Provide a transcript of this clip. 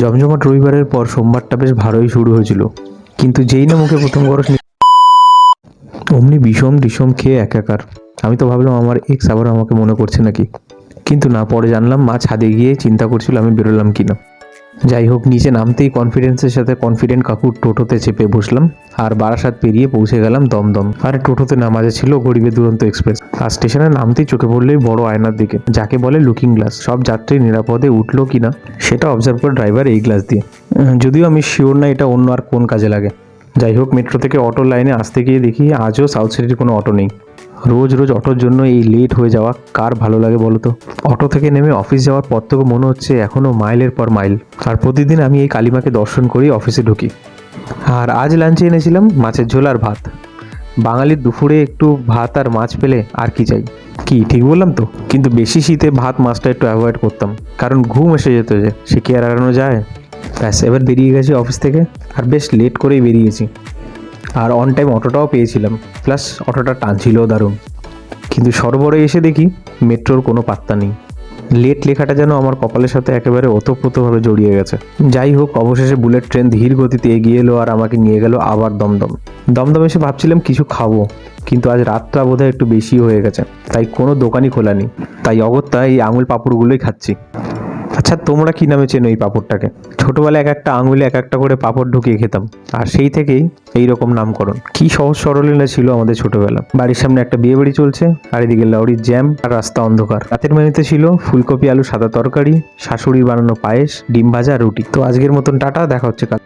জমজমাট রবিবারের পর সোমবারটা বেশ ভালোই শুরু হয়েছিল। কিন্তু যেই না মুখে প্রথম গরস অমনি বিষম টিষম খেয়ে একাকার। আমি তো ভাবলাম আমার এক্স আবার আমাকে মনে করছে নাকি। কিন্তু না, পরে জানলাম, মা ছাদে গিয়ে চিন্তা করছিল আমি বেরোলাম কিনা। যাই হোক, নিচে নামতেই কনফিডেন্সের সাথে কনফিডেন্ট কাকুর টোটোতে চেপে বসলাম আর বারাসাত পেরিয়ে পৌঁছে গেলাম দমদম। আর টোটোতে নামাজে ছিল গরিবের দুরন্ত এক্সপ্রেস আর স্টেশনে নামতেই চোখে পড়লেই বড় আয়নার দিকে, যাকে বলে লুকিং গ্লাস সব যাত্রী নিরাপদে উঠল কিনা, সেটা অবজার্ভ করে ড্রাইভার এই গ্লাস দিয়ে। যদিও আমি শিওর না এটা অন্য আর কোন কাজে লাগে। যাই হোক মেট্রো থেকে অটো লাইনে আসতে গিয়ে দেখি আজও সাউথ সিটির কোনো অটো নেই। রোজ রোজ অটোর জন্য এই লেট হয়ে যাওয়া কার ভালো লাগে বলো তো? অটো থেকে নেমে অফিস যাওয়ার পর থেকে মনে হচ্ছে এখনও মাইলের পর মাইল আর প্রতিদিন আমি এই কালিমাকে দর্শন করি অফিসে ঢুকি। আর আজ লাঞ্চে এনেছিলাম মাছের ঝোল আর ভাত। বাঙালির দুপুরে একটু ভাত আর মাছ পেলে আর কি চাই? কি, ঠিক বললাম তো? কিন্তু বেশি শীতে ভাত মাছটা একটু অ্যাভয়েড করতাম। কারণ ঘুম এসে যেত যে, সে কি আর এড়ানো যায়? ব্যাস, এবার বেরিয়ে গেছি অফিস থেকে। আর বেশ লেট করেই বেরিয়েছি আর অন টাইম অটোটাও পেয়েছিলাম। প্লাস অটোটা টানছিলও দারুণ। কিন্তু সরবরে এসে দেখি মেট্রোর কোনো পাত্তা নেই। লেট লেখাটা যেন আমার কপালের সাথে একেবারে ওতপ্রোতভাবে জড়িয়ে গেছে। যাই হোক, অবশেষে বুলেট ট্রেন ধীর গতিতে এগিয়ে এলো আর আমাকে নিয়ে গেল আবার দমদম। দমদম এসে ভাবছিলাম কিছু খাব, কিন্তু আজ রাতটা বোধহয় একটু বেশি হয়ে গেছে। তাই কোনো দোকানই খোলা নেই। তাই অগত্যা এই আঙুল পাঁপড়গুলোই খাচ্ছি। আচ্ছা তোমরা কি নামে চেনো এই পাঁপড়টাকে? ছোটবেলায় এক একটা আঙুলে এক একটা করে পাঁপড় ঢুকিয়ে খেতাম। আর সেই থেকেই এই রকম নামকরণ। কি সহজ সরলীলা ছিল আমাদের ছোটবেলা। বাড়ির সামনে একটা বিয়ে বাড়ি চলছে, আর এদিকে লড়ির জ্যাম আর রাস্তা অন্ধকার। রাতের মেনুতে ছিল ফুলকপি, আলু, সাদা তরকারি, শাশুড়ি বানানো পায়েস, ডিম ভাজা রুটি। তো আজকের মতন টাটা, দেখা হচ্ছে কাল।